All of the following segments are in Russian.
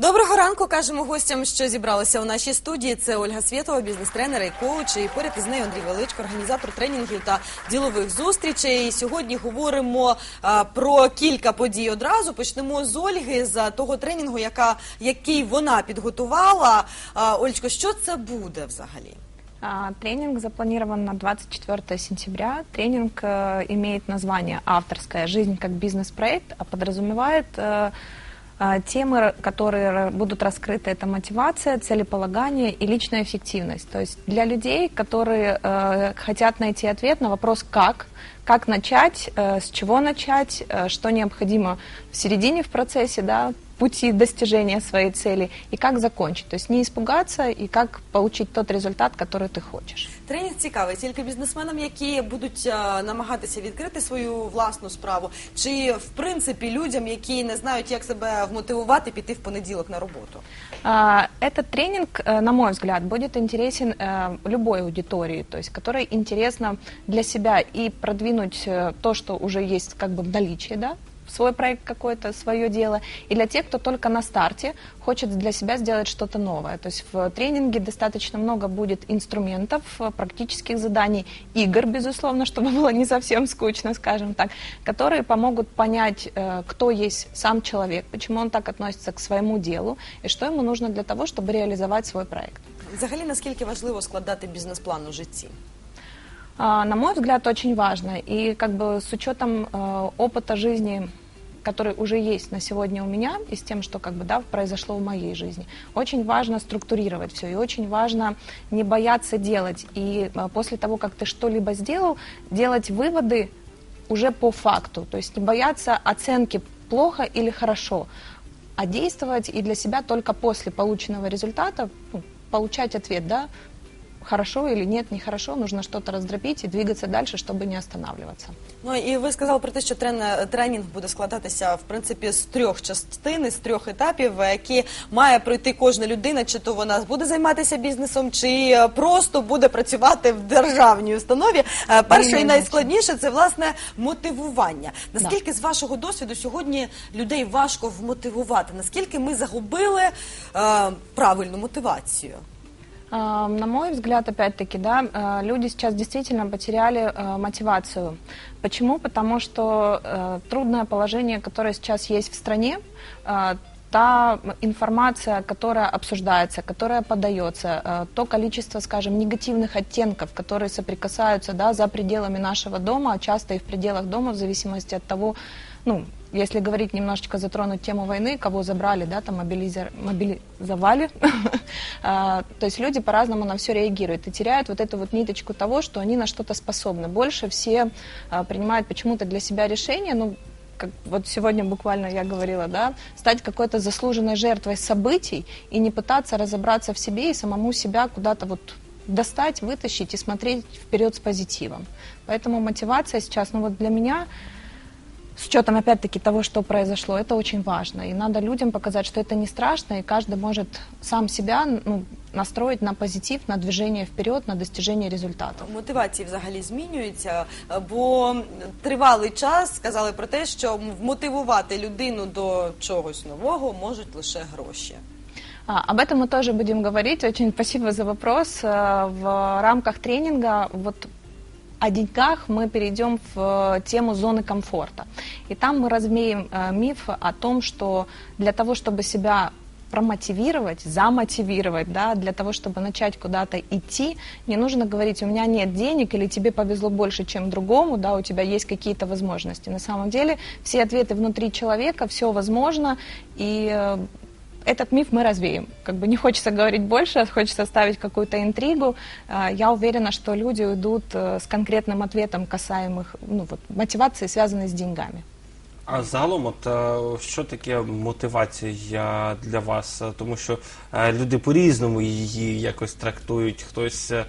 Доброго ранку кажемо гостям, що зібралися у нашій студії. Це Ольга Свєтова, бізнес-тренер і коуч. І поряд із нею Андрій Величко, організатор тренінгів та ділових зустрічей. І сьогодні говоримо а, про кілька подій одразу. Почнемо з Ольги за того тренінгу, яка який вона підготувала. А, Ольчко, що це буде взагалі? А, Тренинг запланирован на 24 сентября. Тренинг э, имеет название «Авторская жизнь как бизнес-проект», а подразумевает э, э, темы, р- которые будут раскрыты. Это мотивация, целеполагание и личная эффективность. То есть для людей, которые э, хотят найти ответ на вопрос «как?», как начать, э, с чего начать, э, что необходимо в середине в процессе, да, пути достижения своей цели и как закончить. То есть не испугаться и как получить тот результат, который ты хочешь. Тренінг цікавий тільки бізнесменам, які будуть а, намагатися відкрити свою власну справу, чи в принципі людям, які не знають, як себе вмотивувати, піти в понеділок на роботу. А, Этот тренинг, э, на мой взгляд, будет интересен э, любой аудитории, то есть которой интересно для себя и продвинуть э, то, что уже есть как бы в наличии, да, свой проект какой-то, свое дело, и для тех, кто только на старте хочет для себя сделать что-то новое. То есть в тренинге достаточно много будет инструментов, э, практических заданий, игр, безусловно, чтобы было не совсем скучно, скажем так, которые помогут понять, э, кто есть сам человек, почему он так относится к своему делу, и что ему нужно для того, чтобы реализовать свой проект. Взагалі, наскільки важливо складати бізнес-план у житті? А, На мой взгляд, очень важно. И как бы с учетом э, опыта жизни, который уже есть на сегодня у меня, и с тем, что как бы, да, произошло в моей жизни, очень важно структурировать все, и очень важно не бояться делать. И э, после того, как ты что-либо сделал, делать выводы уже по факту. То есть не бояться оценки плохо или хорошо, а действовать и для себя только после полученного результата ну, получать ответ, да, хорошо или нет, нехорошо, нужно что-то раздробить и двигаться дальше, чтобы не останавливаться. Ну і ви сказали про те, що трен- тренінг буде складатися в принципі з трьох частин, з трьох етапів, які має пройти кожна людина, чи то вона буде займатися бізнесом, чи е, просто буде працювати в державній установі. Е, Перше і найскладніше це власне мотивування. Наскільки з вашого досвіду сьогодні людей важко вмотивувати? Наскільки ми загубили е, правильну мотивацію? На мой взгляд, опять-таки, да, э, люди сейчас действительно потеряли э, мотивацию. Почему? Потому что э, трудное положение, которое сейчас есть в стране, та информация, которая обсуждается, которая подается, то количество, скажем, негативных оттенков, которые соприкасаются да, за пределами нашего дома, а часто и в пределах дома, в зависимости от того, ну, если говорить немножечко затронуть тему войны, кого забрали, да, там мобилизер- мобилизовали, А, то есть люди по-разному на все реагируют и теряют вот эту вот ниточку того, что они на что-то способны. Больше все а, принимают почему-то для себя решение, ну, как вот сегодня буквально я говорила, да, стать какой-то заслуженной жертвой событий и не пытаться разобраться в себе и самому себя куда-то вот достать, вытащить и смотреть вперед с позитивом. Поэтому мотивация сейчас, ну вот для меня, с учетом опять-таки того, что произошло, это очень важно. И надо людям показать, что это не страшно, и каждый может сам себя ну, настроить на позитив, на движение вперед, на достижение результатов. Мотивації взагалі змінюються, е, бо тривалий час сказали про те, що вмотивувати людину до чогось нового можуть лише гроші. А, об этом мы тоже будем говорить. Очень спасибо за вопрос. Э, В рамках тренинга вот о деньгах мы перейдем в э, тему зоны комфорта. И там мы развеем э, миф о том, что для того, чтобы себя промотивировать, замотивировать, да, для того, чтобы начать куда-то идти, не нужно говорить, у меня нет денег или тебе повезло больше, чем другому, да, у тебя есть какие-то возможности. На самом деле все ответы внутри человека, все возможно, и э, этот миф мы развеем. Как бы не хочется говорить больше, а хочется оставить какую-то интригу. А, Я уверена, что люди уйдут э, с конкретным ответом касаемых ну, вот, мотивации, связанной с деньгами. А загалом, от е, що таке мотивація для вас? Е, Тому що е, люди по-різному її якось трактують. Хтось е,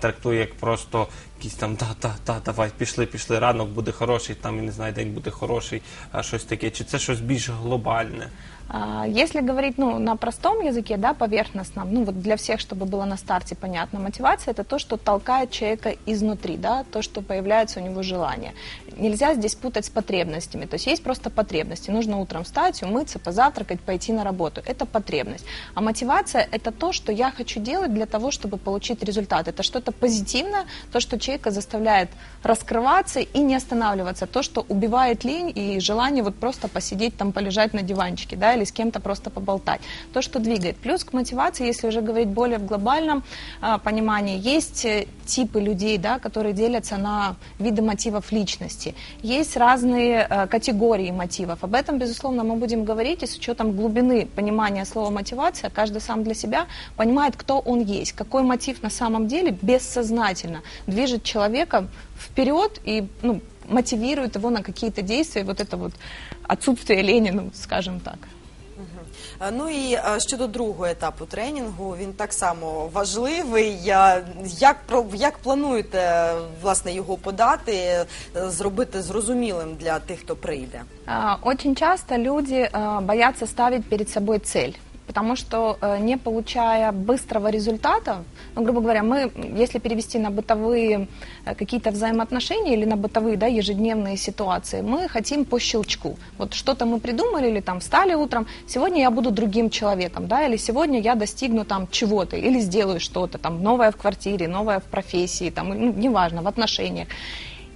трактує як просто якісь там та та та давай пішли, пішли, ранок буде хороший, там я не знаю, день буде хороший, а щось таке. Чи це щось більш глобальне? А, Если говорить ну, на простом языке, да, поверхностном, ну вот для всех, чтобы было на старте понятно, мотивация это то, что толкает человека изнутри, да, то, что появляется у него желание. Нельзя здесь путать с потребностями. То есть есть просто потребности. Нужно утром встать, умыться, позавтракать, пойти на работу. Это потребность. А мотивация это то, что я хочу делать для того, чтобы получить результат. Это что-то позитивное, то, что человека заставляет раскрываться и не останавливаться. То, что убивает лень и желание вот просто посидеть там, полежать на диванчике, да, или с кем-то просто поболтать. То, что двигает. Плюс к мотивации, если уже говорить более в глобальном а, понимании, есть э, типы людей, да, которые делятся на виды мотивов личности. Есть разные э, категории мотивов. Об этом, безусловно, мы будем говорить, и с учетом глубины понимания слова мотивация, каждый сам для себя понимает, кто он есть, какой мотив на самом деле бессознательно движет человека вперед и ну, мотивирует его на какие-то действия. Вот это вот отсутствие лени, ну, скажем так. Е, Ну і е, щодо другого етапу тренінгу, він так само важливий. Як як плануєте власне його подати, е, зробити зрозумілим для тих, хто прийде? Очень часто люди бояться ставить перед собой цель. Потому что э, не получая быстрого результата, ну, грубо говоря, мы, если перевести на бытовые э, какие-то взаимоотношения или на бытовые, да, ежедневные ситуации, мы хотим по щелчку. Вот что-то мы придумали или там встали утром, сегодня я буду другим человеком, да, или сегодня я достигну там чего-то, или сделаю что-то там новое в квартире, новое в профессии, там, ну, неважно, в отношениях.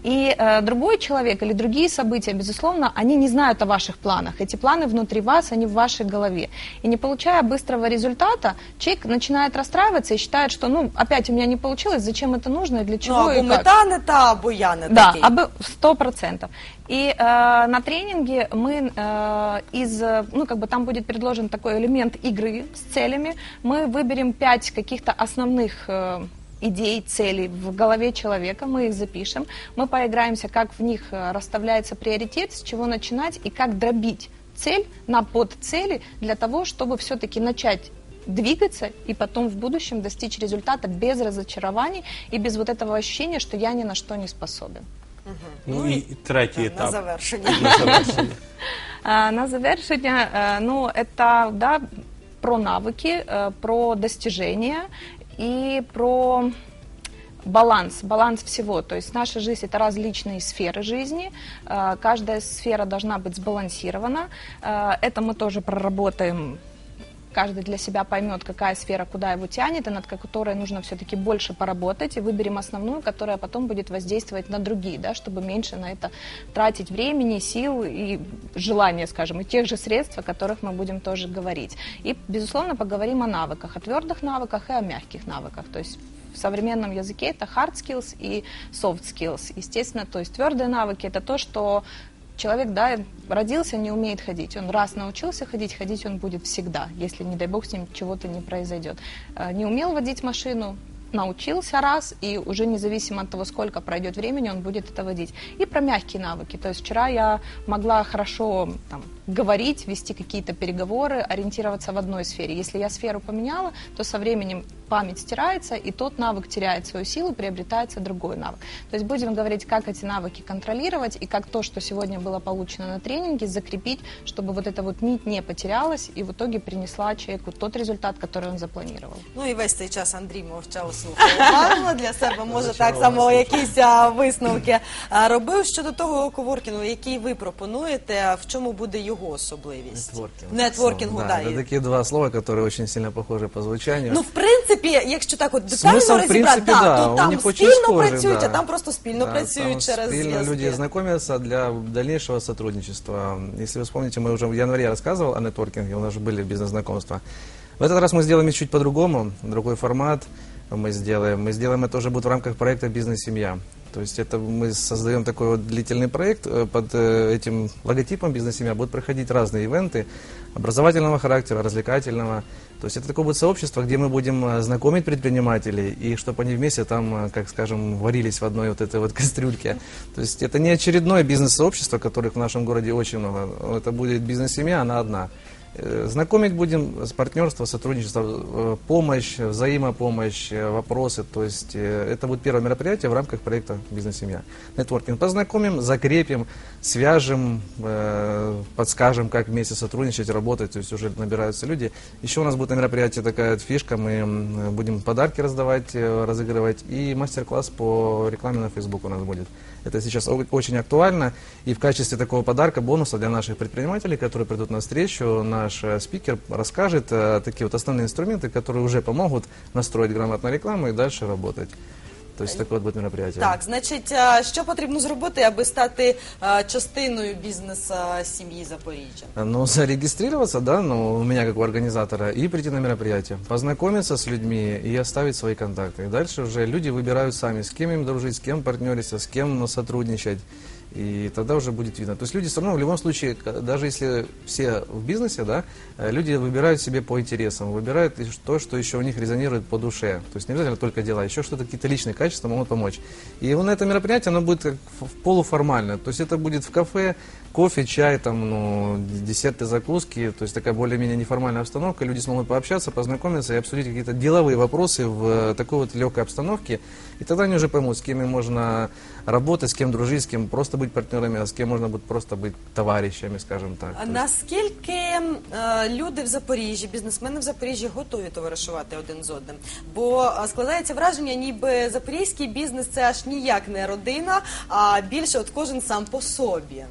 И э, другой человек или другие события, безусловно, они не знают о ваших планах. Эти планы внутри вас, они в вашей голове. И не получая быстрого результата, человек начинает расстраиваться и считает, что, ну, опять у меня не получилось, зачем это нужно и для Ну чего або и как. мета не та, або я не Да, такий. або сто процентов. И э, на тренинге мы э, из, э, ну как бы там будет предложен такой элемент игры с целями. Мы выберем пять каких-то основных э, идей, целей в голове человека, мы их запишем, мы поиграемся, как в них э, расставляется приоритет, с чего начинать и как дробить цель на подцели для того, чтобы все-таки начать двигаться и потом в будущем достичь результата без разочарований и без вот этого ощущения, что я ни на что не способен. Ну і третій на етап. завершення. На завершення. А, На завершение, э, ну, это, да, про навыки, э, про достижения и про баланс, баланс всего. То есть наша жизнь это различные сферы жизни, Э, каждая сфера должна быть сбалансирована. Э, Это мы тоже проработаем каждый для себя поймет, какая сфера куда его тянет, и над которой нужно все-таки больше поработать, и выберем основную, которая потом будет воздействовать на другие, да, чтобы меньше на это тратить времени, сил и желания, скажем, и тех же средств, о которых мы будем тоже говорить. И, безусловно, поговорим о навыках, о твердых навыках и о мягких навыках. То есть в современном языке это hard skills и soft skills. Естественно, то есть твердые навыки это то, что человек, да, родился, не умеет ходить. Он раз научился ходить, ходить он будет всегда, если, не дай бог, с ним чего-то не произойдет. Э, Не умел водить машину, научился раз, и уже независимо от того, сколько пройдет времени, он будет это водить. И про мягкие навыки. То есть вчера я могла хорошо там, говорить, вести какие-то переговоры, ориентироваться в одной сфере. Если я сферу поменяла, то со временем память стирается, и тот навык теряет свою силу, приобретается другой навык. То есть будем говорить, как эти навыки контролировать, и как то, что сегодня было получено на тренинге, закрепить, чтобы вот эта вот нить не потерялась, и в итоге принесла человеку тот результат, который он запланировал. Ну і весь цей час Андрій мовчав слухав уважно для себе. Може так само якісь а, висновки а, робив щодо того коворкінгу, який ви пропонуєте. В чому буде його особливість? Нетворкинг. Нетворкінгу, да, да. Это і- такие два слова, которые очень сильно похожи по звучанию. Ну, в принципі, якщо так от детально Смисл, в розібрати, принципі, да, да, то у там них очень спільно схожий, працюють, да. а там просто спільно Да, працюють там через спільно зв'язки. люди знакомятся для дальнейшего сотрудничества. Если вы вспомните, мы уже в январе рассказывал о нетворкинге, у нас же были бизнес-знакомства. В этот раз мы сделаем это чуть по-другому, другой формат мы сделаем. Мы сделаем это уже будет в рамках проекта «Бизнес-семья». То есть это мы создаем такой вот длительный проект, э, под э, этим логотипом «Бизнес-семья» будут проходить разные ивенты образовательного характера, развлекательного. То есть это такое будет сообщество, где мы будем э, знакомить предпринимателей, и чтобы они вместе там, как скажем, варились в одной вот этой вот кастрюльке. То есть это не очередное бизнес-сообщество, которых в нашем городе очень много. Это будет бизнес-семья, она одна. Э, Знакомить будем с партнерство, сотрудничество, э, помощь, взаимопомощь, э, вопросы. То есть это будет первое мероприятие в рамках проекта «Бизнес-семья». Нетворкинг. Познакомим, закрепим, свяжем, подскажем, как вместе сотрудничать, работать. То есть уже набираются люди. Еще у нас будет на мероприятии такая фишка. Мы будем подарки раздавать, разыгрывать. И мастер-класс по рекламе на Facebook у нас будет. Это сейчас очень актуально. И в качестве такого подарка, бонуса для наших предпринимателей, которые придут на встречу, наш э, спикер расскажет э, такие вот основные инструменты, которые уже помогут настроить грамотную рекламу и дальше работать. То есть такое вот будет мероприятие. Так, значить, а, що потрібно зробити, аби стати а, частиною бізнесу сім'ї Запоріжжя? Ну, зарегистрироваться, да, ну, у меня как у организатора, и прийти на мероприятие, познакомиться с людьми и оставить свои контакты. И дальше уже люди выбирают сами, с кем им дружить, с кем партнериться, с кем ну, сотрудничать. И тогда уже будет видно. То есть люди все равно, в любом случае, даже если все в бизнесе, да, э, люди выбирают себе по интересам, выбирают то, что еще у них резонирует по душе. То есть не обязательно только дела, еще что-то, какие-то личные качества могут помочь. И вот на это мероприятие, оно будет как полуформально. То есть это будет в кафе, кофе, чай, там, ну, десерты, закуски, то есть такая более-менее неформальная обстановка, люди смогут пообщаться, познакомиться и обсудить какие-то деловые вопросы в э, такой вот легкой обстановке, и тогда они уже поймут, с кем им можно работать, с кем дружить, с кем просто быть партнерами, а с кем можно будет просто быть товарищами, скажем так. А То есть- Наскільки е, люди в Запоріжжі, бізнесмени в Запоріжжі готові товаришувати один з одним? Бо е, складається враження, ніби запорізький бізнес це аж ніяк не родина, а більше от кожен сам по собі.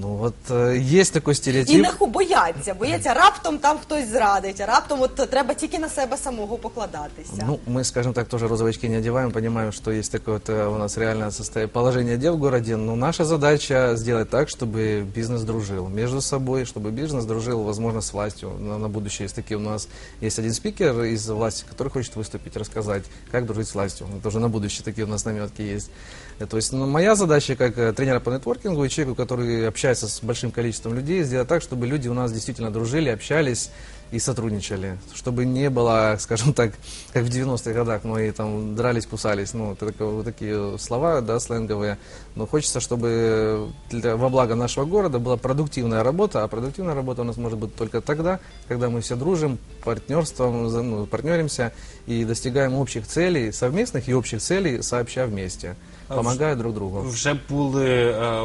Ну вот э, есть такой І стереотип. не ху бояться, бояться раптом там хтось зрадить, а раптом от треба тільки на себе самого покладатися. Ну, мы, скажем так, тоже розовые очки не одеваем, понимаем, что есть такое вот э, у нас реальное состояние, положение дел в городе. Но наша задача сделать так, чтобы бизнес дружил между собой, чтобы бизнес дружил, возможно, с властью на, на будущее. Есть такие у нас, есть один спикер из власти, который хочет выступить, рассказать, как дружить с властью. Это уже на будущее такие у нас наметки есть. Э, То есть ну, моя задача как э, тренера по нетворкингу и человеку, который общается с большим количеством людей, сделать так, чтобы люди у нас действительно дружили, общались и сотрудничали, чтобы не было, скажем так, как в 90-х годах, мы там дрались, кусались, ну, это такое- вот такие слова, да, сленговые, но хочется, чтобы для, во благо нашего города была продуктивная работа, а продуктивная работа у нас может быть только тогда, когда мы все дружим, партнерством, ну, партнеримся и достигаем общих целей, совместных и общих целей, сообща вместе, А помогая друг другу. Вже були, е,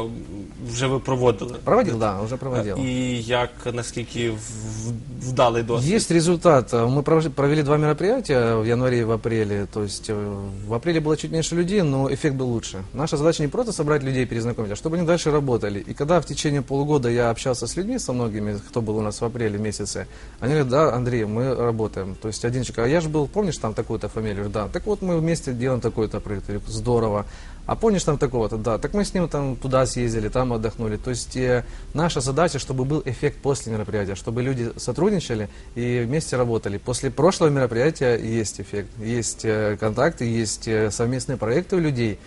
вже ви проводили. Проводил, да, уже проводил. І як наскільки в- вдалий досвід? Есть результат. Мы пров- провели два мероприятия в январе и в апреле. То есть э, в апреле было чуть меньше людей, но эффект был лучше. Наша задача не просто собрать людей, перезнакомить, а чтобы они дальше работали. И когда в течение полугода я общался с людьми, со многими, кто был у нас в апреле месяце, они говорят, да, Андрей, мы работаем. То есть один человек, а я же был, помнишь, там такую-то фамилию? Я говорю, Да, так вот мы вместе делаем такой-то проект. Я говорю, Здорово. А помнишь там такого-то? Да. Так мы с ним там туда съездили, там отдохнули. То есть э, наша задача, чтобы был эффект после мероприятия, чтобы люди сотрудничали и вместе работали. После прошлого мероприятия есть эффект, есть э, контакты, есть э, совместные проекты у людей.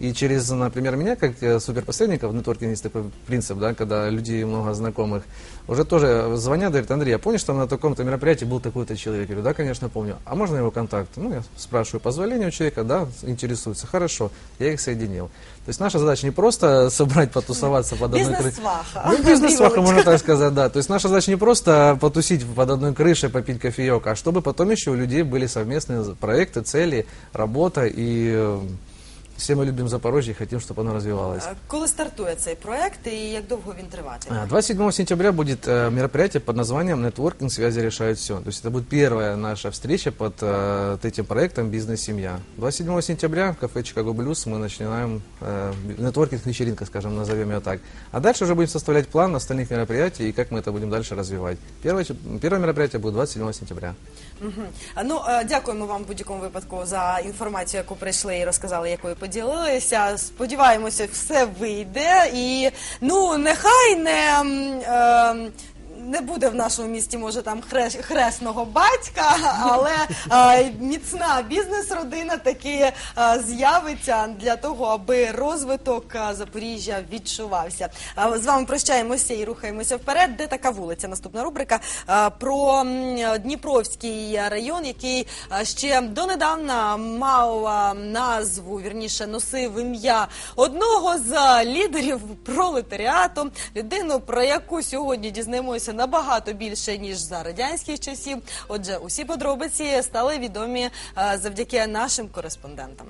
И через, например, меня, как э, суперпосредника в нетворкинге есть такой принцип, да, когда людей много знакомых, уже тоже звонят, говорят, Андрей, а помнишь, там на таком-то мероприятии был такой-то человек? Я говорю, да, конечно, помню. А можно его контакт? Ну, я спрашиваю позволение у человека, да, интересуется. Хорошо, я их соединил. То есть наша задача не просто собрать, потусоваться под одной крышей. Ну, бизнес-сваха, можно так сказать, да. То есть наша задача не просто потусить под одной крышей, попить кофеек, а чтобы потом еще у людей были совместные проекты, цели, работа и э, все мы любим Запорожье и хотим, чтобы оно развивалось. А Коли стартує цей проект і як довго він триватиме? А, 27 сентября будет э, мероприятие под названием «Нетворкинг. Связи решают все». То есть это будет первая наша встреча под э, вот этим проектом «Бизнес-семья». 27 сентября в кафе «Чикаго Блюз» мы начинаем э, нетворкинг-вечеринка, скажем, назовем ее так. А дальше уже будем составлять план остальных мероприятий и как мы это будем дальше развивать. Первое, ч- первое мероприятие будет 27 сентября. Мгм. А, Ну, е, дякуємо вам в будь-якому випадку за інформацію, яку прийшли і розказали, якою поділилися. Сподіваємося, все вийде. І ну, нехай не. м, ем, Не буде в нашому місті, може, там хрес- хресного батька, але е, міцна бізнес-родина таки е, з'явиться для того, аби розвиток е, Запоріжжя відчувався. Е, з вами прощаємося і рухаємося вперед. Де така вулиця? Наступна рубрика е, про м, Дніпровський район, який е, ще донедавна мав е, назву, вірніше носив ім'я одного з лідерів пролетаріату, людину, про яку сьогодні дізнаємося набагато більше ніж за радянських часів. Отже, усі подробиці стали відомі е, завдяки нашим кореспондентам.